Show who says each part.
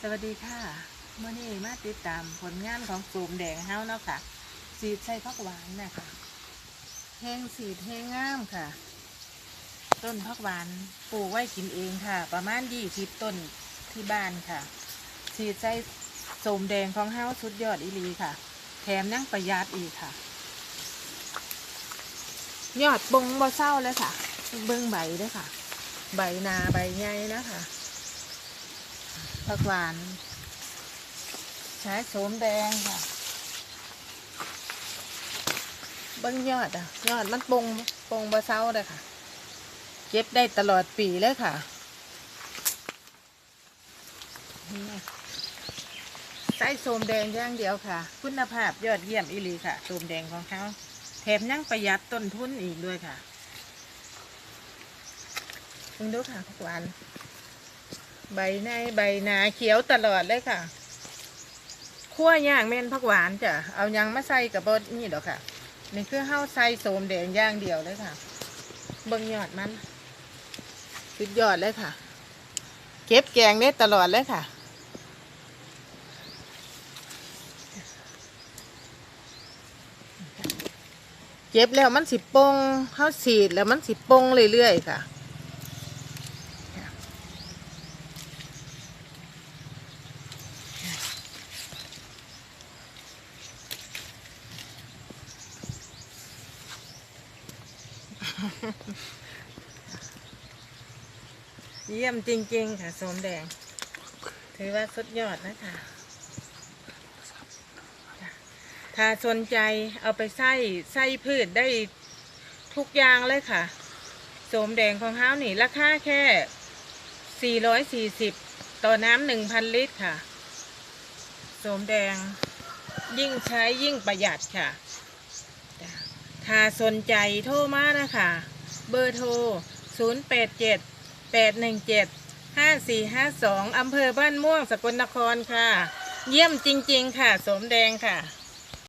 Speaker 1: สวัสดีค่ะเมื่อนี้มาติดตามผลงานของสูมแดงเฮาเนาะค่ะสีดใส่ผักหวานนะคะแห้งสีดแห้งงามค่ะ ต้นผักหวานปลูกไว้กินเองค่ะ ประมาณยี่สิบต้นที่บ้านค่ะ สีดใส่สมแดงของเฮาสุดยอดอีลีค่ะ แถมยังประหยัดอีกค่ะ ยอดบงบ่เศร้าเลยค่ะเบิ้งใบเด้วยค่ะ ใบนาใบใหญ่นะคะ ผักหวาน ใช้โสมแดงค่ะเบิ้งยอดอะ ยอดมันปงปงบ่เศร้าเลยค่ะ เก็บได้ตลอดปีเลยค่ะใส่โสมแดงอย่างเดียวค่ะ คุณภาพยอดเยี่ยมอีลีค่ะโสมแดงของเขาแถมยังประหยัดต้นทุนอีกด้วยค่ะเพิ่งดูค่ะผักวาน ใบในใบหนาเขียวตลอดเลยค่ะขั้วย่างเม่นผักหวานจ้ะเอายังมาใส่กับบดนี่ดอกค่ะ นี่คือเฮาใส่โสมแดงย่างเดียวเลยค่ะ เบิ่งยอดมันสุดยอดเลยค่ะ เก็บแกงได้ตลอดเลยค่ะเก็บแล้วมันสิปงเฮาสีดแล้วมันสิปงเรื่อยๆค่ะ เยี่ยมจริง ๆ ค่ะโสมแดง ถือว่าสุดยอดนะคะถ้าสนใจเอาไปใส่ใส่พืชได้ทุกอย่างเลยค่ะโสมแดงของเฮานี่ ราคาแค่ 440 ต่อน้ำ1,000 ลิตรค่ะโสมแดงยิ่งใช้ยิ่งประหยัดค่ะ ถ้าสนใจโทรมานะคะ เบอร์โทร 087แปดหนึ่งเจ็ดห้าสี่ห้าสองอำเภอบ้านม่วงสกลนครค่ะ เยี่ยมจริง ๆ ค่ะ สมแดงค่ะ